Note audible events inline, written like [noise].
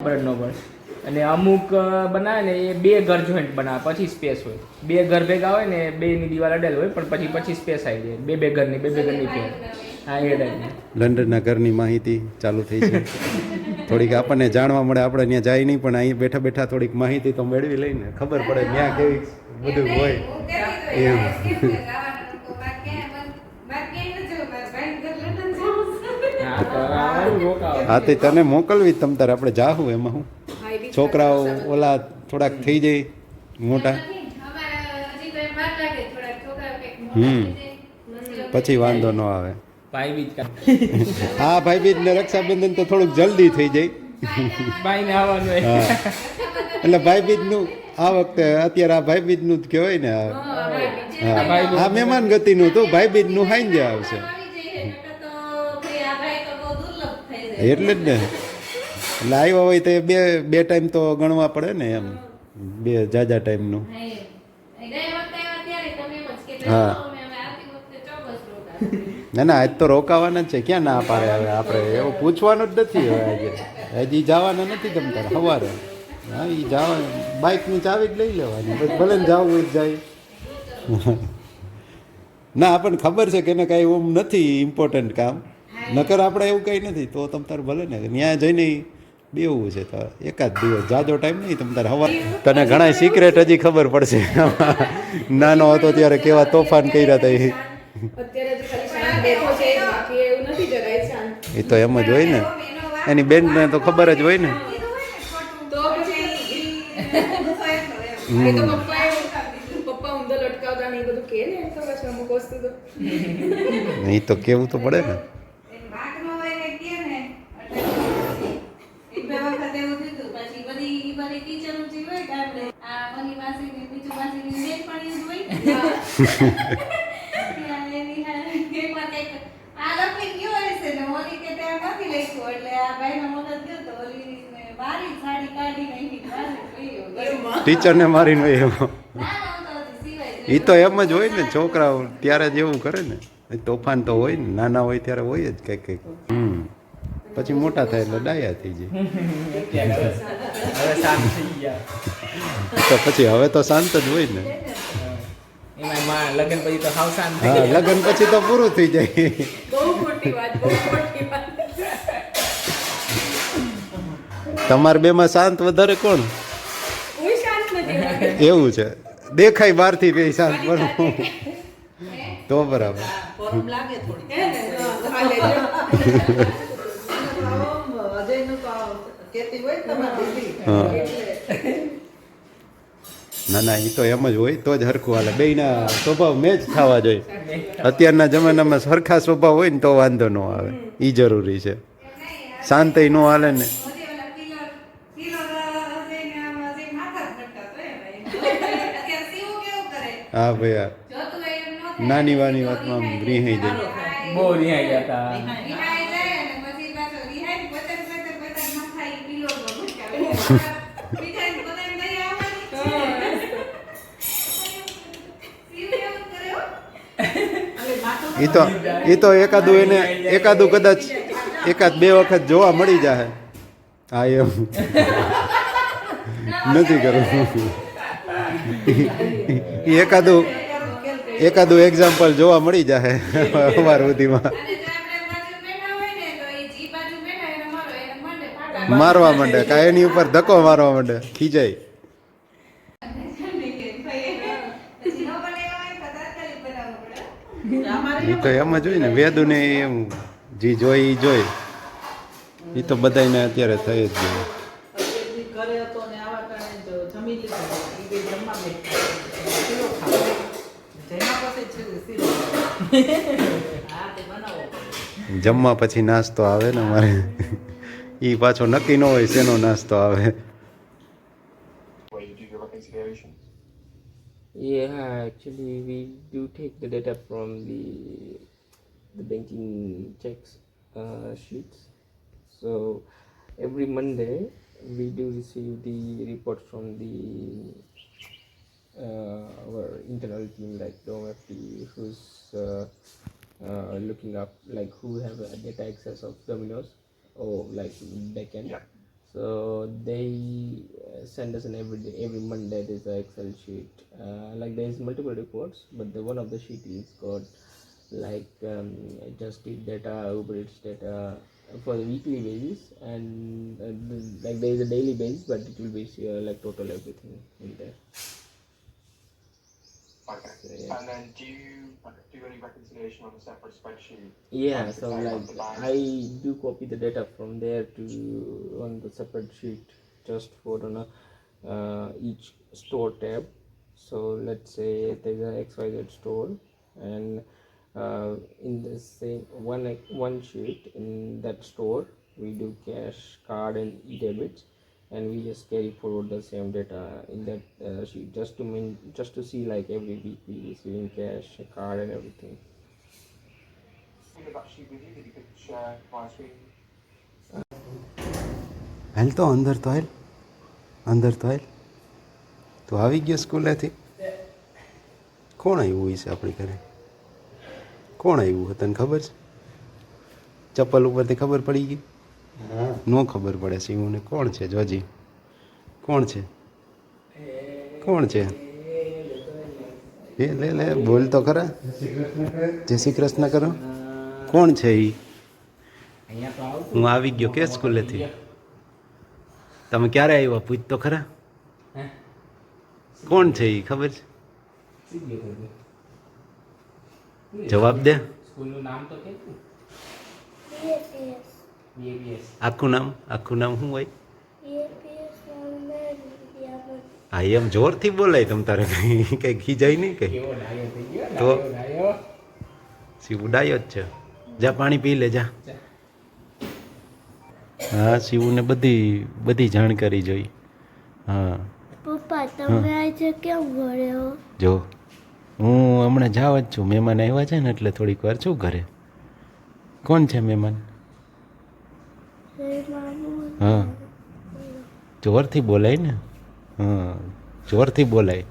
ખબર જ ન અને અમુક બનાવે ને એ બે ઘર જોઈન્ટ બનાવે પછી સ્પેસ હોય. બે ઘર ભેગા હોય ને બે ની દિવાલ અડેલ હોય પણ પછી પછી સ્પેસ આવી જાય. બે બે ઘરની બે બે ઘરની પેર હા એ લંડનના ઘરની માહિતી ચાલુ થઈ છે. [laughs] થોડીક આપણને જાણવા મળે આપણે ત્યાં જાય નહીં પણ અહીં બેઠા બેઠા થોડીક માહિતી તો મેળવી લઈને ખબર પડે ત્યાં કેવી બધું હોય. એમ હા તો આવવાનું રોકાવાનું. હા તે તને મોકલવી તમ તારે. આપણે જાહું એમાં હું. છોકરાઓ ઓલા થોડાક થઈ જાય મોટા. હમ. પછી વાંધો ન આવે. બીજ હા ભાઈ બીજ ને રક્ષાબંધન તો થોડુંક જલ્દી થઈ જાય. ને એટલે ભાઈ બીજનું આ વખતે અત્યારે આ ભાઈ બીજનું જ કહેવાય ને આ. હા આ મહેમાન ગતિનું તો ભાઈ બીજનું હાઈ જ આવશે. એટલે જ ને. એટલે આવ્યા હોય તો બે બે ટાઈમ તો ગણવા પડે ને એમ. બે જાજા ટાઈમનું હા. ના ના આજ તો રોકાવાના જ છે. ક્યાં ના પાડે હવે આપણે? એવું પૂછવાનું જ નથી હવે આજે. હજી જવાના નથી તમતા સવારે. હા એ જવા બાઇકની ચાવી જ લઈ લેવાની. પછી ભલે ને જવું જ જાય. [laughs] ના આપણને ખબર છે કે એને કાંઈ એવું નથી ઇમ્પોર્ટન્ટ કામ. નકર આપણે એવું કંઈ નથી તો તમ તારે ભલે ને ત્યાં જઈને બેવું છે તો એકાદ દિવસ જાજો ટાઈમ નહીં તમ તારે હવા તને ઘણા સિક્રેટ હજી ખબર પડશે. નાનો હતો ત્યારે કેવા તોફાન કર્યા હતા એ. તો એમ જ હોય ને. એની બેનને તો ખબર જ હોય ને. એ તો કેવું તો પડે ઊંધો લટકાવતા ને એ બધું કે ને તો પછી અમુક વસ્તુ તો એ તો કેવું તો પડે ને ટીચરને મારીને હોય એમાં એ તો એમ જ હોય ને છોકરાઓ ત્યારે જ એવું કરે ને. તોફાન તો હોય ને નાના હોય ત્યારે હોય જ કંઈક કંઈક. હમ. પછી મોટા થાય એટલે ડાયા થઈ જાય. [laughs] તો પછી હવે તો શાંત જ હોય ને. એમાં લગ્ન પછી તો હાવ થઈ હા લગ્ન પછી તો પૂરું થઈ જાય. બહુ ખોટી વાત બહુ ખોટી વાત. તમારે બેમાં શાંત વધારે કોણ? હું શાંત નથી. એવું છે. દેખાય બહારથી બે શાંત પણ તો બરાબર. ગરમ લાગે થોડી. હે કેતી હોય તમારી દીદી ના ના એ તો એમ જ હોય તો જ હરખું હાલે. બેયના સ્વભાવ મેચ થવા જોઈએ. અત્યારના જમાનામાં સરખા સ્વભાવ હોય ને તો વાંધો ન આવે. એ જરૂરી છે. શાંતિ ન હાલે ને. હા ભાઈ નાની વાની વાતમાં આમ રિહાઈ જાય. બહુ રિહાઈ ગયા હતા એ તો એ તો એકાદું એને એકાદું કદાચ એકાદ બે વખત જોવા મળી જાય હા, એમ. નથી કરવું. એકાદું એકાદું એક્ઝામ્પલ જોવા મળી જાય અમાર સુધીમાં. મારવા માંડે કાં એની ઉપર ધક્કો મારવા માંડે, ખીજાય. એ તો એમ જ હોય ને, વેદુને એમ જે જોઈ એ જોઈ એ તો બધાને અત્યારે થઈ જ ગયું. જમવા પછી નાસ્તો આવે ને અમારે. એ પાછો નક્કી ન હોય શેનો નાસ્તો આવે. Yeah, actually, we do take the data from the the banking checks uh, sheets. So every Monday, we do receive the reports from the uh, our internal team, like the who's uh, uh, looking up, like who have a data access of Domino's or like backend. Yeah. So they uh, send us an every day, every Monday. There's an Excel sheet. Uh, like there's multiple reports, but the one of the sheet is got like um, just eat data, Uber Eats data for the weekly basis, and uh, like there is a daily basis, but it will be uh, like total everything in there. Okay. So, yeah. And then do you do any reconciliation on a separate spreadsheet? Yeah, so like on the bank? I do copy the data from there to on the separate sheet just for on a, uh, each store tab. So let's say there's a XYZ store and uh, in the same one one sheet in that store we do cash card and e-debits and we just carry forward the same data in that uh, sheet just to mean just to see like every week we receiving cash card and everything? હાલ તો અંદર તો હેલ અંદર તો હેલ તો આવી ગયો સ્કૂલેથી કોણ આવ્યું છે આપણી ઘરે કોણ આવ્યું તને ખબર છે ચપ્પલ ઉપરથી ખબર પડી ગઈ નો ખબર પડે સિંહોને. કોણ છે, જોજી? કોણ છે? કોણ છે? એ, લે લે, બોલ તો ખરા. જય શ્રી કૃષ્ણ કરો. કોણ છે એ હું આવી ગયો કે સ્કૂલેથી? તમે ક્યારે આવ્યા? પૂછ તો ખરા. કોણ છે એ ખબર છે? જવાબ દે. સ્કૂલનું નામ તો કે આખું નામ આખું નામ શું હોય હા એમ જોરથી બોલાય તમ તારે કઈ કઈ ખીજાય નહીં કઈ તો? શિવ ઉડાયો જ છે જા પાણી પી લે જા હા શિવને બધી બધી જાણકારી જોઈ હા પપ્પા તમે આજે કેમ ઘરે હો જો હું હમણાં જાવ જ છું મહેમાન આવ્યા છે ને એટલે થોડીક વાર છું ઘરે કોણ છે મહેમાન હા. જોરથી બોલાય ને? હા જોરથી બોલાય.